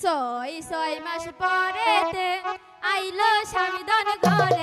ছয় ছয় মাস পরেতে আইলো স্বামী ধন ঘরে।